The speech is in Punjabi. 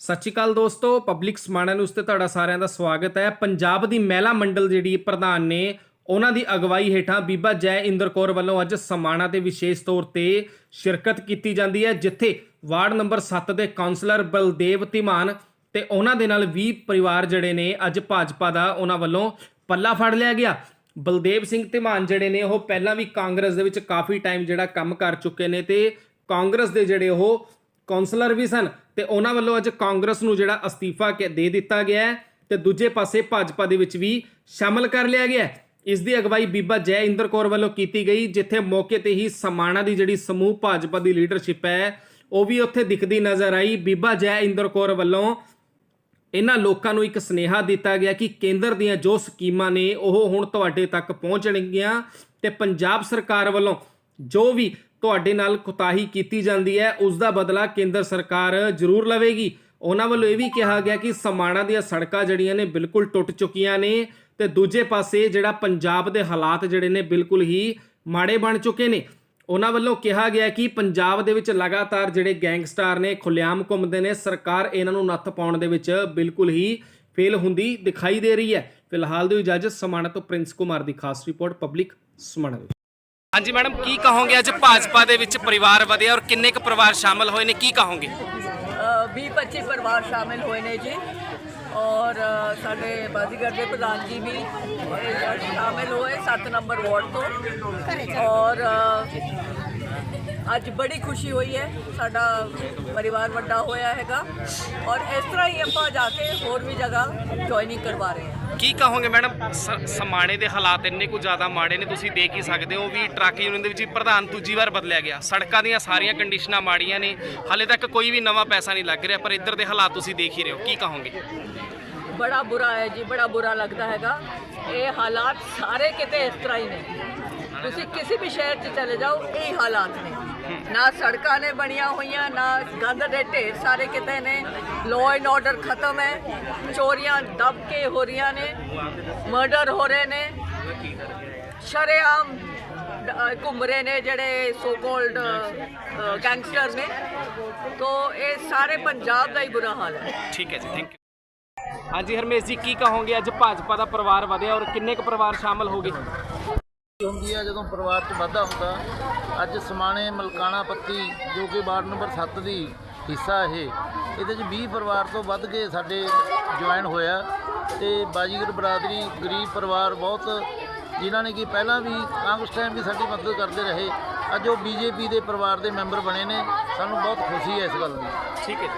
ਸਤਿ ਸ਼੍ਰੀ ਅਕਾਲ ਦੋਸਤੋ ਪਬਲਿਕ ਸਮਾਣਾ ਨਿਊਜ਼ ਤੇ ਤੁਹਾਡਾ ਸਾਰਿਆਂ ਦਾ ਸਵਾਗਤ ਹੈ। ਪੰਜਾਬ ਦੀ ਮਹਿਲਾ ਮੰਡਲ ਜਿਹੜੀ ਪ੍ਰਧਾਨ ਨੇ, ਉਹਨਾਂ ਦੀ ਅਗਵਾਈ ਹੇਠਾਂ ਬੀਬਾ ਜੈ ਇੰਦਰ ਕੌਰ ਵੱਲੋਂ ਅੱਜ ਸਮਾਣਾ ਤੇ ਵਿਸ਼ੇਸ਼ ਤੌਰ ਤੇ ਸ਼ਿਰਕਤ ਕੀਤੀ ਜਾਂਦੀ ਹੈ, ਜਿੱਥੇ ਵਾਰਡ ਨੰਬਰ 7 ਦੇ ਕਾਉਂਸਲਰ ਬਲਦੇਵ ਧੀਮਾਨ ਤੇ ਉਹਨਾਂ ਦੇ ਨਾਲ 20 ਪਰਿਵਾਰ ਜਿਹੜੇ ਨੇ, ਅੱਜ ਭਾਜਪਾ ਦਾ ਉਹਨਾਂ ਵੱਲੋਂ ਪੱਲਾ ਫੜ ਲਿਆ ਗਿਆ। ਬਲਦੇਵ ਸਿੰਘ ਧੀਮਾਨ ਜਿਹੜੇ ਨੇ, ਉਹ ਪਹਿਲਾਂ ਵੀ ਕਾਂਗਰਸ ਦੇ ਵਿੱਚ ਕਾਫੀ ਟਾਈਮ ਜਿਹੜਾ ਕੰਮ ਕਰ ਚੁੱਕੇ ਨੇ ਤੇ ਕਾਂਗਰਸ ਦੇ ਜਿਹੜੇ ਉਹ ਕਾਉਂਸਲਰ ਵੀ ਸਨ ਤੇ ਉਹਨਾਂ ਵੱਲੋਂ ਅੱਜ ਕਾਂਗਰਸ ਨੂੰ ਜਿਹੜਾ ਅਸਤੀਫਾ ਕਿ- ਦੇ ਦਿੱਤਾ ਗਿਆ ਹੈ ਤੇ ਦੂਜੇ ਪਾਸੇ ਭਾਜਪਾ ਦੇ ਵਿੱਚ ਵੀ ਸ਼ਾਮਲ ਕਰ ਲਿਆ ਗਿਆ ਹੈ। ਇਸ ਦੀ ਅਗਵਾਈ ਬੀਬਾ ਜੈ ਇੰਦਰ ਕੌਰ ਵੱਲੋਂ ਕੀਤੀ ਗਈ, ਜਿੱਥੇ ਮੌਕੇ ਤੇ ਹੀ ਸਮਾਣਾ ਦੀ ਜਿਹੜੀ ਸਮੂਹ ਭਾਜਪਾ ਦੀ ਲੀਡਰਸ਼ਿਪ ਹੈ, ਉਹ ਵੀ ਉੱਥੇ ਦਿਖਦੀ ਨਜ਼ਰ ਆਈ। ਬੀਬਾ ਜੈ ਇੰਦਰ ਕੌਰ ਵੱਲੋਂ ਇਹਨਾਂ ਲੋਕਾਂ ਨੂੰ ਇੱਕ ਸਨੇਹਾ ਦਿੱਤਾ ਗਿਆ ਕਿ ਕੇਂਦਰ ਦੀਆਂ ਜੋ ਸਕੀਮਾਂ ਨੇ, ਉਹ ਹੁਣ ਤੁਹਾਡੇ ਤੱਕ ਪਹੁੰਚਣਗੀਆਂ ਤੇ ਪੰਜਾਬ ਸਰਕਾਰ ਵੱਲੋਂ ਜੋ ਵੀ ਤੁਹਾਡੇ ਨਾਲ ਕੁਤਾਹੀ ਕੀਤੀ ਜਾਂਦੀ ਹੈ, ਉਸ ਦਾ ਬਦਲਾ ਕੇਂਦਰ ਸਰਕਾਰ ਜ਼ਰੂਰ ਲਵੇਗੀ। ਉਹਨਾਂ ਵੱਲੋਂ ਇਹ ਵੀ ਕਿਹਾ ਗਿਆ ਕਿ ਸਮਾਣਾ ਦੀਆਂ ਸੜਕਾਂ ਜਿਹੜੀਆਂ ਨੇ ਬਿਲਕੁਲ ਟੁੱਟ ਚੁੱਕੀਆਂ ਨੇ ਤੇ ਦੂਜੇ ਪਾਸੇ ਜਿਹੜਾ ਪੰਜਾਬ ਦੇ ਹਾਲਾਤ ਜਿਹੜੇ ਨੇ ਬਿਲਕੁਲ ਹੀ ਮਾੜੇ ਬਣ ਚੁੱਕੇ ਨੇ। ਉਹਨਾਂ ਵੱਲੋਂ ਕਿਹਾ ਗਿਆ ਕਿ ਪੰਜਾਬ ਦੇ ਵਿੱਚ ਲਗਾਤਾਰ ਜਿਹੜੇ ਗੈਂਗਸਟਰ ਨੇ ਖੁੱਲੇਆਮ ਘੁੰਮਦੇ ਨੇ, ਸਰਕਾਰ ਇਹਨਾਂ ਨੂੰ ਨੱਥ ਪਾਉਣ ਦੇ ਵਿੱਚ ਬਿਲਕੁਲ ਹੀ ਫੇਲ ਹੁੰਦੀ ਦਿਖਾਈ ਦੇ ਰਹੀ ਹੈ। ਫਿਲਹਾਲ ਦੀ ਇਜਾਜ਼ਤ ਸਮਾਣਾ ਤੋਂ ਪ੍ਰਿੰਸ ਕੁਮਾਰ ਦੀ ਖਾਸ ਰਿਪੋਰਟ, ਪਬਲਿਕ ਸਮਾਣਾ ਹਾਂਜੀ ਮੈਡਮ, ਕੀ ਕਹੋਗੇ ਅੱਜ ਭਾਜਪਾ ਦੇ ਵਿੱਚ ਪਰਿਵਾਰ ਵਧੇ ਔਰ ਕਿੰਨੇ ਕੁ ਪਰਿਵਾਰ ਸ਼ਾਮਲ ਹੋਏ ਨੇ? ਕੀ ਕਹੋਗੇ? 20 25 ਪਰਿਵਾਰ ਸ਼ਾਮਿਲ ਹੋਏ ਨੇ ਜੀ। ਔਰ ਸਾਡੇ ਬਾਜ਼ੀਗਰ ਦੇ ਪ੍ਰਧਾਨ ਜੀ ਵੀ ਸ਼ਾਮਿਲ ਹੋਏ 7 ਨੰਬਰ ਵਾਰਡ ਤੋਂ। ਔਰ ਅੱਜ ਬੜੀ ਖੁਸ਼ੀ ਹੋਈ ਹੈ। ਸਾਡਾ ਪਰਿਵਾਰ ਵੱਡਾ ਹੋਇਆ ਹੈਗਾ। ਔਰ ਇਸ ਤਰ੍ਹਾਂ ਹੀ ਆਪਾਂ ਜਾ ਕੇ ਹੋਰ ਵੀ ਜਗ੍ਹਾ ਜੁਆਇਨਿੰਗ ਕਰਵਾ ਰਹੇ ਹਾਂ। ਕੀ ਕਹੋਗੇ ਮੈਡਮ ਸਮਾਣੇ ਦੇ ਹਾਲਾਤ ਇੰਨੇ ਕੁ ਜ਼ਿਆਦਾ ਮਾੜੇ ਨੇ ਤੁਸੀਂ ਦੇਖ ਹੀ ਸਕਦੇ ਹੋ ਵੀ ਟਰੱਕ ਯੂਨੀਅਨ ਦੇ ਵਿੱਚ ਪ੍ਰਧਾਨ ਦੂਜੀ ਵਾਰ ਬਦਲਿਆ ਗਿਆ। ਸੜਕਾਂ ਦੀਆਂ ਸਾਰੀਆਂ ਕੰਡੀਸ਼ਨਾਂ ਮਾੜੀਆਂ ਨੇ ਹਾਲੇ ਤੱਕ ਕੋਈ ਵੀ ਨਵਾਂ ਪੈਸਾ ਨਹੀਂ ਲੱਗ ਰਿਹਾ ਪਰ ਇੱਧਰ ਦੇ ਹਾਲਾਤ ਤੁਸੀਂ ਦੇਖ ਹੀ ਰਹੇ ਹੋ। ਕੀ ਕਹੋਗੇ? ਬੜਾ ਬੁਰਾ ਹੈ ਜੀ ਬੜਾ ਬੁਰਾ ਲੱਗਦਾ ਹੈਗਾ। ਇਹ ਹਾਲਾਤ ਸਾਰੇ ਕਿਤੇ ਇਸ ਤਰ੍ਹਾਂ ਹੀ ਨੇ। ਤੁਸੀਂ ਕਿਸੇ ਵੀ ਸ਼ਹਿਰ 'ਚ ਚਲੇ ਜਾਓ ਇਹ ਹਾਲਾਤ ਨੇ। ਨਾ ਸੜਕਾਂ ਨੇ ਬਣੀਆਂ ਹੋਈਆਂ, ਨਾ ਗੰਦ ਦੇ ਢੇਰ ਸਾਰੇ ਕਿਤੇ ਨੇ। ਲਾਅ ਐਂਡ ਆਰਡਰ ਖਤਮ ਹੈ। ਚੋਰੀਆਂ ਦਬ ਕੇ ਹੋ ਰਹੀਆਂ ਨੇ ਮਰਡਰ ਹੋ ਰਹੇ ਨੇ। ਸ਼ਰੇਆਮ ਘੁੰਮ ਰਹੇ ਨੇ ਜਿਹੜੇ ਸੋ ਕਾਲਡ ਗੈਂਗਸਟਰ ਨੇ। ਤੋ ਇਹ ਸਾਰੇ ਪੰਜਾਬ ਦਾ ਹੀ ਬੁਰਾ ਹਾਲ ਹੈ। ਠੀਕ ਹੈ ਜੀ ਥੈਂਕ ਯੂ ਹਾਂਜੀ ਹਰਮੇਸ਼ ਜੀ, ਕੀ ਕਹੋਗੇ? ਅੱਜ ਭਾਜਪਾ ਦਾ ਪਰਿਵਾਰ ਵਧਿਆ ਔਰ ਕਿੰਨੇ ਕੁ ਪਰਿਵਾਰ ਸ਼ਾਮਲ ਹੋ ਗਏ? ਹੁੰਦੀ ਆ, ਜਦੋਂ ਪਰਿਵਾਰ 'ਚ ਵਾਧਾ ਹੁੰਦਾ, ਅੱਜ ਸਮਾਣੇ ਮਲਕਾਣਾ ਪੱਤੀ, ਜੋ ਕਿ ਵਾਰਡ ਨੰਬਰ 7 ਦੀ ਹਿੱਸਾ ਇਹ, ਇਹਦੇ 'ਚ 20 ਪਰਿਵਾਰ ਤੋਂ ਵੱਧ ਕੇ ਸਾਡੇ ਜੁਆਇਨ ਹੋਇਆ। ਤੇ ਬਾਜੀਗਰ ਬਰਾਦਰੀ ਗਰੀਬ ਪਰਿਵਾਰ ਬਹੁਤ, ਜਿਨ੍ਹਾਂ ਨੇ ਕਿ ਪਹਿਲਾਂ ਵੀ ਕਾਂਗਰਸ ਟਾਈਮ ਵੀ ਸਾਡੀ ਮਦਦ ਕਰਦੇ ਰਹੇ, ਅੱਜ ਉਹ ਬੀਜੇਪੀ ਦੇ ਪਰਿਵਾਰ ਦੇ ਮੈਂਬਰ ਬਣੇ ਨੇ। ਸਾਨੂੰ ਬਹੁਤ ਖੁਸ਼ੀ ਹੈ ਇਸ ਗੱਲ ਦੀ। ਠੀਕ ਹੈ